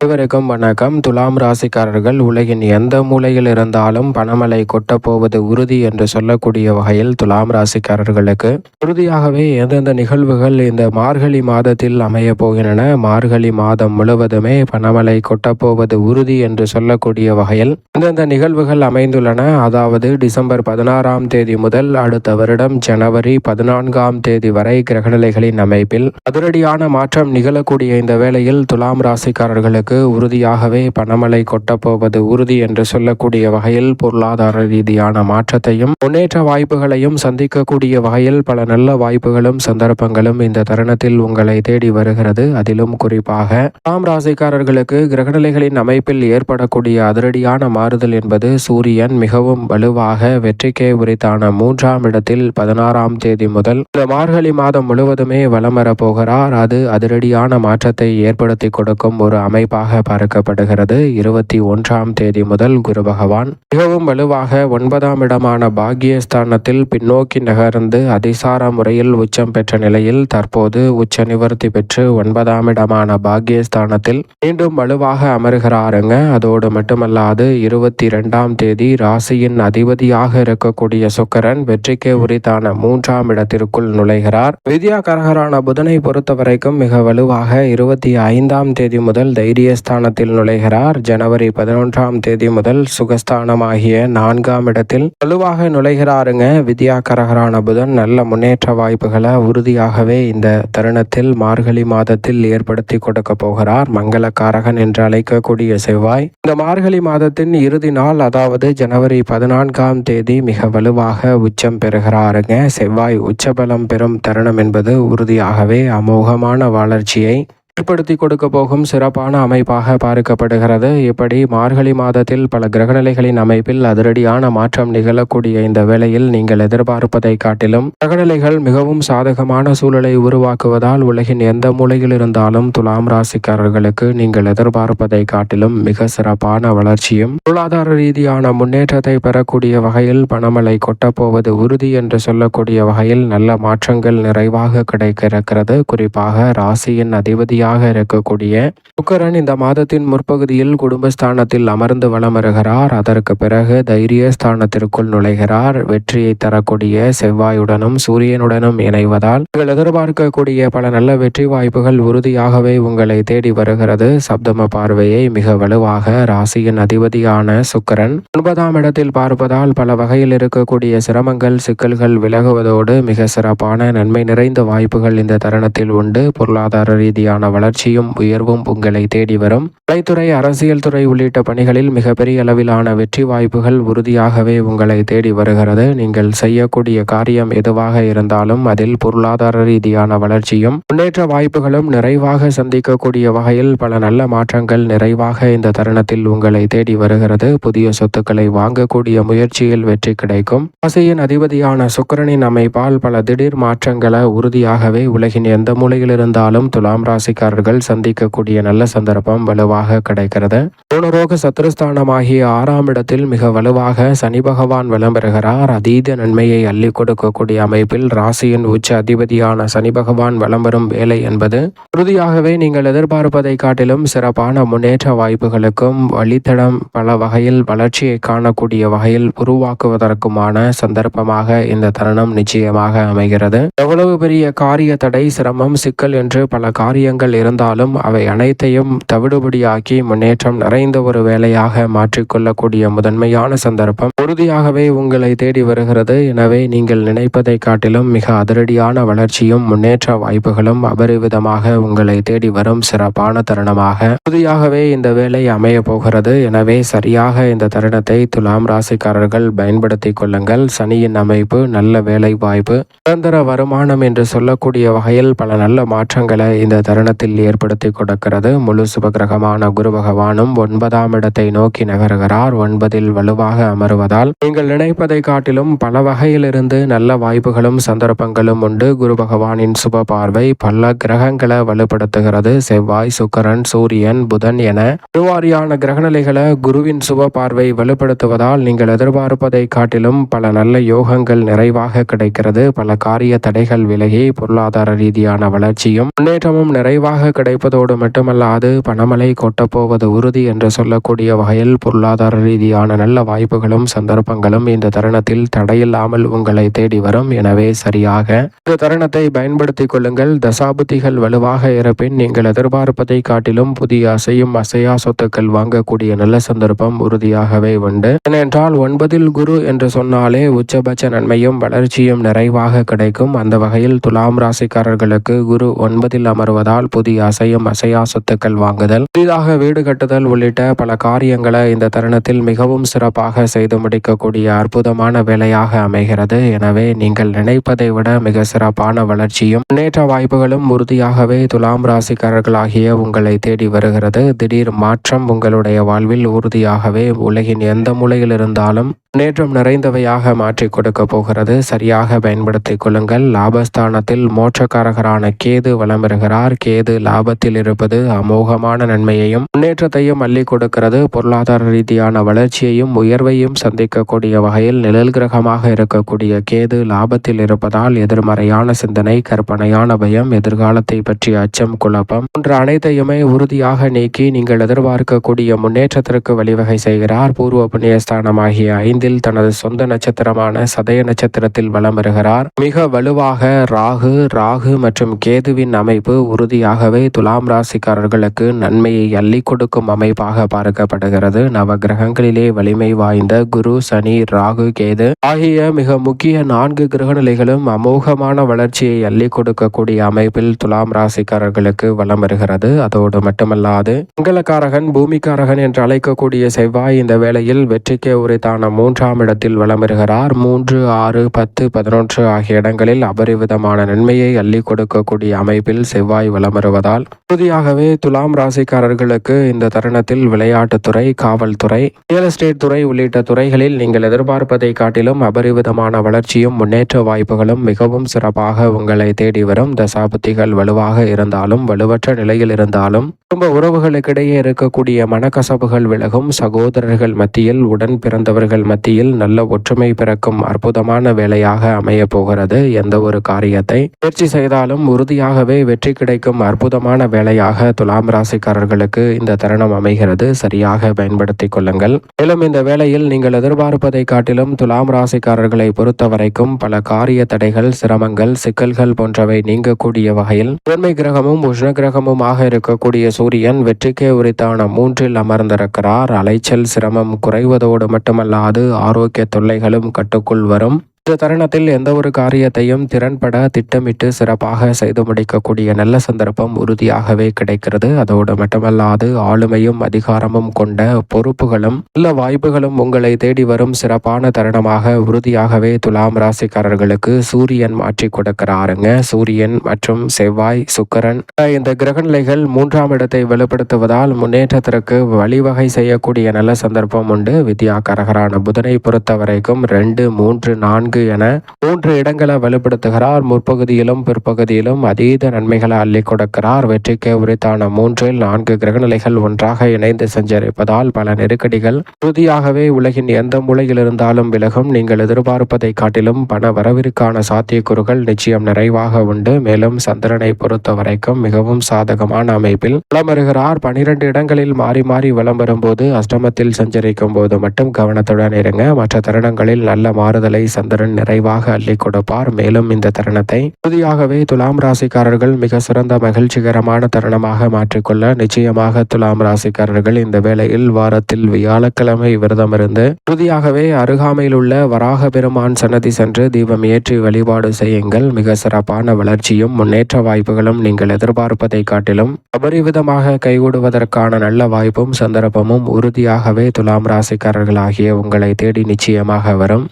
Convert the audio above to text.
அனைவருக்கும் வணக்கம். துலாம் ராசிக்காரர்கள் உலகின் எந்த மூலையில் இருந்தாலும் பணமலை கொட்டப்போவது உறுதி என்று சொல்லக்கூடிய வகையில் துலாம் ராசிக்காரர்களுக்கு உறுதியாகவே எந்தெந்த நிகழ்வுகள் இந்த மார்கழி மாதத்தில் அமைய போகின்றன மார்கழி மாதம் முழுவதுமே பணமலை கொட்டப்போவது உறுதி என்று சொல்லக்கூடிய வகையில் எந்தெந்த நிகழ்வுகள் அமைந்துள்ளன அதாவது டிசம்பர் பதினாறாம் தேதி முதல் அடுத்த வருடம் ஜனவரி பதினான்காம் தேதி வரை கிரகநிலைகளின் அமைப்பில் அதிரடியான மாற்றம் நிகழக்கூடிய இந்த வேளையில் துலாம் ராசிக்காரர்களுக்கு உறுதியாகவே பணமழை கொட்டப்போவது உறுதி என்று சொல்லக்கூடிய வகையில் பொருளாதார ரீதியான மாற்றத்தையும் முன்னேற்ற வாய்ப்புகளையும் சந்திக்கக்கூடிய வகையில் பல நல்ல வாய்ப்புகளும் சந்தர்ப்பங்களும் இந்த தருணத்தில் உங்களை தேடி வருகிறது. அதிலும் குறிப்பாக துலாம் ராசிக்காரர்களுக்கு கிரகநிலைகளின் அமைப்பில் ஏற்படக்கூடிய அதிரடியான மாறுதல் என்பது சூரியன் மிகவும் வலுவாக வெற்றிக்கே உரித்தான மூன்றாம் இடத்தில் பதினாறாம் தேதி முதல் இந்த மார்கழி மாதம் முழுவதுமே வலம் வரப் போகிறார். அது அதிரடியான மாற்றத்தை ஏற்படுத்தி கொடுக்கும் ஒரு அமைப்பாக பார்க்கப்படுகிறது இருபத்தி ஒன்றாம் தேதி முதல் குரு பகவான் மிகவும் வலுவாக ஒன்பதாம் இடமான பாக்யஸ்தானத்தில் பின்னோக்கி நகர்ந்து அதிசார முறையில் உச்சம் பெற்ற நிலையில் தற்போது உச்ச நிவர்த்தி பெற்று ஒன்பதாம் இடமான பாக்யஸ்தானத்தில் மீண்டும் வலுவாக அமர்கிறாருங்க. அதோடு மட்டுமல்லாது இருபத்தி இரண்டாம் தேதி ராசியின் அதிபதியாக இருக்கக்கூடிய சுக்கரன் வெற்றிக்கு உரித்தான மூன்றாம் இடத்திற்குள் நுழைகிறார். வித்யாகரகரான புதனை பொறுத்த வரைக்கும் மிக வலுவாக இருபத்தி ஐந்தாம் தேதி முதல் ஸ்தானத்தில் நுழைகிறார். ஜனவரி பதினொன்றாம் தேதி முதல் சுகஸ்தானமாகிய நான்காம் இடத்தில் வலுவாக நுழைகிறாருங்க. வித்யாகரகரான புதன் நல்ல முன்னேற்ற வாய்ப்புகளை உறுதியாகவே இந்த தருணத்தில் மார்கழி மாதத்தில் ஏற்படுத்தி கொடுக்க போகிறார். மங்களக்காரகன் என்று அழைக்கக்கூடிய செவ்வாய் இந்த மார்கழி மாதத்தின் இறுதி நாள் அதாவது ஜனவரி பதினான்காம் தேதி மிக வலுவாக உச்சம் பெறுகிறாருங்க. செவ்வாய் உச்சபலம் பெறும் தருணம் என்பது உறுதியாகவே அமோகமான வளர்ச்சியை ஏற்படுத்தி கொடுக்க போகும் சிறப்பான அமைப்பாக பார்க்கப்படுகிறது. இப்படி மார்கழி மாதத்தில் பல கிரகநிலைகளின் அமைப்பில் அதிரடியான மாற்றம் நிகழக்கூடிய இந்த வேளையில் நீங்கள் எதிர்பார்ப்பதை காட்டிலும் கிரகநிலைகள் மிகவும் சாதகமான சூழலை உருவாக்குவதால் உலகின் எந்த மூலையில் இருந்தாலும் துலாம் ராசிக்காரர்களுக்கு நீங்கள் எதிர்பார்ப்பதை காட்டிலும் மிக சிறப்பான வளர்ச்சியும் பொருளாதார ரீதியான முன்னேற்றத்தை பெறக்கூடிய வகையில் பணமழை கொட்டப்போவது உறுதி என்று சொல்லக்கூடிய வகையில் நல்ல மாற்றங்கள் நிறைவாக கிடைக்க இருக்கிறது. குறிப்பாக ராசியின் அதிபதியாக இருக்கக்கூடிய சுக்கரன் இந்த மாதத்தின் முற்பகுதியில் குடும்பஸ்தானத்தில் அமர்ந்து வலம் வருகிறார் அதற்கு பிறகு தைரிய ஸ்தானத்திற்குள் நுழைகிறார். வெற்றியை தரக்கூடிய செவ்வாயுடனும் சூரியனுடனும் இணைவதால் நீங்கள் எதிர்பார்க்கக்கூடிய பல நல்ல வெற்றி வாய்ப்புகள் உறுதியாகவே உங்களை தேடி வருகிறது. சப்தம பார்வையை மிக வலுவாக ராசியின் அதிபதியான சுக்கரன் ஒன்பதாம் இடத்தில் பார்ப்பதால் பல வகையில் இருக்கக்கூடிய சிரமங்கள் சிக்கல்கள் விலகுவதோடு மிக சிறப்பான நன்மை நிறைந்த வாய்ப்புகள் இந்த தருணத்தில் உண்டு. பொருளாதார ரீதியான வளர்ச்சியும் உயர்வும் உங்களை தேடி வரும். கலைத்துறை அரசியல் துறை உள்ளிட்ட பணிகளில் மிகப்பெரிய அளவிலான வெற்றி வாய்ப்புகள் உறுதியாகவே உங்களை தேடி வருகிறது. நீங்கள் செய்யக்கூடிய காரியம் எதுவாக இருந்தாலும் அதில் பொருளாதார ரீதியான வளர்ச்சியும் முன்னேற்ற வாய்ப்புகளும் நிறைவாக சந்திக்கக்கூடிய வகையில் பல நல்ல மாற்றங்கள் நிறைவாக இந்த தருணத்தில் உங்களை தேடி வருகிறது. புதிய சொத்துக்களை வாங்கக்கூடிய முயற்சியில் வெற்றி கிடைக்கும். ஆசையின் அதிபதியான சுக்கிரனின் அமைப்பால் பல திடீர் மாற்றங்களை உறுதியாகவே உலகின் எந்த மூலையில் இருந்தாலும் துலாம் ராசிக்காரர்கள் சந்திக்கக்கூடிய நல்ல சந்தர்ப்பம் வலுவாக கிடைக்கிறது. ரோக சத்ருஸ்தானமாகிய ஆறாம் இடத்தில் மிக வலுவாக சனி பகவான் வலம் பெறுகிறார். அதீத நன்மையை அள்ளி கொடுக்கக்கூடிய அமைப்பில் ராசியின் உச்ச அதிபதியான சனி பகவான் வலம் வரும் வேலை என்பது உறுதியாகவே நீங்கள் எதிர்பார்ப்பதை காட்டிலும் சிறப்பான முன்னேற்ற வாய்ப்புகளுக்கும் வழித்தடம் பல வகையில் வளர்ச்சியை காணக்கூடிய வகையில் உருவாக்குவதற்குமான சந்தர்ப்பமாக இந்த தருணம் நிச்சயமாக அமைகிறது. எவ்வளவு பெரிய காரிய தடை சிரமம் சிக்கல் என்று பல காரியங்கள் இருந்தாலும் அவை அனைத்தையும் தவிடுபடியாக்கி முன்னேற்றம் நிறைந்த ஒரு வேலையாக மாற்றிக்கொள்ளக்கூடிய முதன்மையான சந்தர்ப்பம். உறுதியாகவே உங்களை தேடி வருகிறது. எனவே நீங்கள் நினைப்பதை காட்டிலும் மிக அதிரடியான வளர்ச்சியும் முன்னேற்ற வாய்ப்புகளும் அபரிவிதமாக உங்களை தேடி வரும் சிறப்பான தருணமாக. உறுதியாகவே இந்த வேலை அமைய போகிறது. எனவே சரியாக இந்த தருணத்தை துலாம் ராசிக்காரர்கள் பயன்படுத்திக் கொள்ளுங்கள். சனியின் அமைப்பு நல்ல வேலை வாய்ப்பு நிரந்தர வருமானம் என்று சொல்லக்கூடிய வகையில் பல நல்ல மாற்றங்களை இந்த தருணத்தில் ஏற்படுத்தி கொடுக்கிறது. முழு சுபகிரகமான குரு பகவானும் ஒன்பதாம் இடத்தை நோக்கி நகர்கிறார். ஒன்பதில் வலுவாக அமருவதால் நீங்கள் நினைப்பதை காட்டிலும் பல வகையிலிருந்து நல்ல வாய்ப்புகளும் சந்தர்ப்பங்களும் உண்டு. குரு பகவானின் சுப பார்வை பல கிரகங்களை வலுப்படுத்துகிறது. செவ்வாய் சுக்கரன் சூரியன் புதன் என குருவாரியான கிரகநிலைகளை குருவின் சுப பார்வை வலுப்படுத்துவதால் நீங்கள் எதிர்பார்ப்பதை காட்டிலும் பல நல்ல யோகங்கள் நிறைவாக கிடைக்கிறது. பல காரிய தடைகள் விலகி பொருளாதார ரீதியான வளர்ச்சியும் முன்னேற்றமும் நிறைவாக நிறைவாக கிடைப்பதோடு மட்டுமல்லாது பணமழை கொட்டப்போவது உறுதி என்று சொல்லக்கூடிய வகையில் பொருளாதார ரீதியான நல்ல வாய்ப்புகளும் சந்தர்ப்பங்களும் இந்த தருணத்தில் தடையில்லாமல் உங்களை தேடி வரும். எனவே சரியாக இந்த தருணத்தை பயன்படுத்திக் கொள்ளுங்கள். தசாபுத்திகள் வலுவாக இருப்பின் நீங்கள் எதிர்பார்ப்பதை காட்டிலும் புதிய அசையும் அசையா சொத்துக்கள் வாங்கக்கூடிய நல்ல சந்தர்ப்பம் உறுதியாகவே உண்டு. ஏனென்றால் ஒன்பதில் குரு என்று சொன்னாலே உச்சபட்ச நன்மையும் வளர்ச்சியும் நிறைவாக கிடைக்கும். அந்த வகையில் துலாம் ராசிக்காரர்களுக்கு குரு ஒன்பதில் அமர்வதால் புதிய அசையும் அசையா சொத்துக்கள் வாங்குதல். புதிதாக வீடு கட்டுதல் உள்ளிட்ட பல காரியங்களை இந்த தருணத்தில் மிகவும் சிறப்பாக செய்து முடிக்கக்கூடிய அற்புதமான வேலையாக அமைகிறது. எனவே நீங்கள் நினைப்பதை விட மிக சிறப்பான வளர்ச்சியும் முன்னேற்ற வாய்ப்புகளும் உறுதியாகவே துலாம் ராசிக்காரர்களாகிய உங்களை தேடி வருகிறது. திடீர் மாற்றம் உங்களுடைய வாழ்வில் உறுதியாகவே உலகின் எந்த மூலையில் இருந்தாலும் முன்னேற்றம் நிறைந்தவையாக மாற்றி கொடுக்க போகிறது. சரியாக பயன்படுத்திக் கொள்ளுங்கள். லாபஸ்தானத்தில் மோட்சக்காரகரான கேது வலம் வருகிறார். கேது லாபத்தில் இருப்பது அமோகமான நன்மையையும் முன்னேற்றத்தையும் அள்ளி கொடுக்கிறது. பொருளாதார ரீதியான வளர்ச்சியையும் உயர்வையும் சந்திக்கக்கூடிய வகையில் நிழல் கிரகமாக இருக்கக்கூடிய கேது லாபத்தில் இருப்பதால் எதிர்மறையான சிந்தனை கற்பனையான பயம் எதிர்காலத்தை பற்றிய அச்சம் குழப்பம் போன்ற அனைத்தையுமே உறுதியாக நீக்கி நீங்கள் எதிர்பார்க்கக்கூடிய முன்னேற்றத்திற்கு வழிவகை செய்கிறார். பூர்வ புண்ணியஸ்தானமாகிய ஐந்தில் தனது சொந்த நட்சத்திரமான சதய நட்சத்திரத்தில் வலம் வருகிறார். மிக வலுவாக ராகு ராகு மற்றும் கேதுவின் அமைப்பு உறுதியாக உறுதியாகவே துலாம் ராசிக்காரர்களுக்கு நன்மையை அள்ளி கொடுக்கும் அமைப்பாக பார்க்கப்படுகிறது. நவ கிரகங்களிலே வலிமை வாய்ந்த குரு சனி ராகு கேது ஆகிய மிக முக்கிய நான்கு கிரக நிலைகளும் அமோகமான வளர்ச்சியை அள்ளி கொடுக்கக்கூடிய அமைப்பில் துலாம் ராசிக்காரர்களுக்கு வலம் வருகிறது. அதோடு மட்டுமல்லாது மங்களக்காரகன் பூமிக்காரகன் என்று அழைக்கக்கூடிய செவ்வாய் இந்த வேளையில் வெற்றிக்கே உரித்தான மூன்றாம் இடத்தில் வலம் வருகிறார். மூன்று ஆறு பத்து பதினொன்று ஆகிய இடங்களில் அபரிவிதமான நன்மையை அள்ளி கொடுக்கக்கூடிய அமைப்பில் செவ்வாய் வலம் வருவதால் உறுதியாகவே துலாம் ராசிக்காரர்களுக்கு இந்த தருணத்தில் விளையாட்டுத்துறை காவல்துறை ரியல் எஸ்டேட் துறை உள்ளிட்ட துறைகளில் நீங்கள் எதிர்பார்ப்பதை காட்டிலும் அபரிவிதமான வளர்ச்சியும் முன்னேற்ற வாய்ப்புகளும் மிகவும் சிறப்பாக உங்களை தேடி வரும். தசாபுத்திகள் வலுவாக இருந்தாலும் வலுவற்ற நிலையில் இருந்தாலும் குடும்ப உறவுகளுக்கிடையே இருக்கக்கூடிய மனக்கசப்புகள் விலகும். சகோதரர்கள் மத்தியில் உடன் பிறந்தவர்கள் மத்தியில் நல்ல ஒற்றுமை பிறக்கும் அற்புதமான வேலையாக அமைய போகிறது. எந்த ஒரு காரியத்தை முயற்சி செய்தாலும் உறுதியாகவே வெற்றி கிடைக்கும் அற்புதமான வேலையாக துலாம் ராசிக்காரர்களுக்கு இந்த தருணம் அமைகிறது. சரியாக பயன்படுத்தி கொள்ளுங்கள். மேலும் இந்த வேளையில் நீங்கள் எதிர்பார்ப்பதை காட்டிலும் துலாம் ராசிக்காரர்களை பொறுத்த வரைக்கும் பல காரிய தடைகள் சிரமங்கள் சிக்கல்கள் போன்றவை நீங்கக்கூடிய வகையில் முதன்மை கிரகமும் உஷ்ண கிரகமுமாக இருக்கக்கூடிய சூரியன் வெற்றிக்கே உரித்தான மூன்றில் அமர்ந்திருக்கிறார். அலைச்சல் சிரமம் குறைவதோடு மட்டுமல்லாது ஆரோக்கிய தொல்லைகளும் கட்டுக்குள் வரும். இந்த தருணத்தில் எந்த ஒரு காரியத்தையும் திறன்பட திட்டமிட்டு சிறப்பாக செய்து முடிக்கக்கூடிய நல்ல சந்தர்ப்பம் உறுதியாகவே கிடைக்கிறது. அதோடு மட்டுமல்லாது ஆளுமையும் அதிகாரமும் கொண்ட பொறுப்புகளும் நல்ல வாய்ப்புகளும் உங்களை தேடி வரும் சிறப்பான தருணமாக உறுதியாகவே துலாம் ராசிக்காரர்களுக்கு சூரியன் மாற்றி கொடுக்கிறாருங்க. சூரியன் மற்றும் செவ்வாய் சுக்கரன் இந்த கிரகநிலைகள் மூன்றாம் இடத்தை வெளிப்படுத்துவதால் முன்னேற்றத்திற்கு வழிவகை செய்யக்கூடிய நல்ல சந்தர்ப்பம் உண்டு. வித்யா கரகரான புதனை பொறுத்த வரைக்கும் ரெண்டு மூன்று நான்கு என மூன்று இடங்களை வலுப்படுத்துகிறார். முற்பகுதியிலும் பிற்பகுதியிலும் அதீத நன்மைகளை அள்ளி கொடுக்கிறார். வெற்றிக்கு உரித்தான மூன்றில் நான்கு கிரகநிலைகள் ஒன்றாக இணைந்து சஞ்சரிப்பதால் பல நெருக்கடிகள் உறுதியாகவே உலகின் எந்த மூலையில் இருந்தாலும் விலகும். நீங்கள் எதிர்பார்ப்பதை காட்டிலும் பண வரவிற்கான சாத்தியக்கூறுகள் நிச்சயம் நிறைவாக உண்டு. மேலும் சந்திரனை பொறுத்த வரைக்கும் மிகவும் சாதகமான அமைப்பில் வலம் வருகிறார் பனிரெண்டு இடங்களில் மாறி மாறி வலம் வரும்போது அஷ்டமத்தில் சஞ்சரிக்கும் போது மட்டும் கவனத்துடன் இருங்க. மற்ற தருணங்களில் நல்ல மாறுதலை சந்திரன் நிறைவாக அள்ளி கொடுப்பார். மேலும் இந்த தருணத்தை உறுதியாகவே துலாம் ராசிக்காரர்கள் மிக சிறந்த மகிழ்ச்சிகரமான தருணமாக மாற்றிக்கொள்ள நிச்சயமாக துலாம் ராசிக்காரர்கள் இந்த வேளையில் வாரத்தில் வியாழக்கிழமை விரதம் இருந்து உறுதியாகவே அருகாமையில் உள்ள வராக பெருமான் சன்னதி சென்று தீபம் ஏற்றி வழிபாடு செய்யுங்கள். மிக சிறப்பான வளர்ச்சியும் முன்னேற்ற வாய்ப்புகளும் நீங்கள் எதிர்பார்ப்பதை காட்டிலும் அபரிவிதமாக கைகூடுவதற்கான நல்ல வாய்ப்பும் சந்தர்ப்பமும் உறுதியாகவே துலாம் ராசிக்காரர்களாகிய உங்களை தேடி நிச்சயமாக வரும்.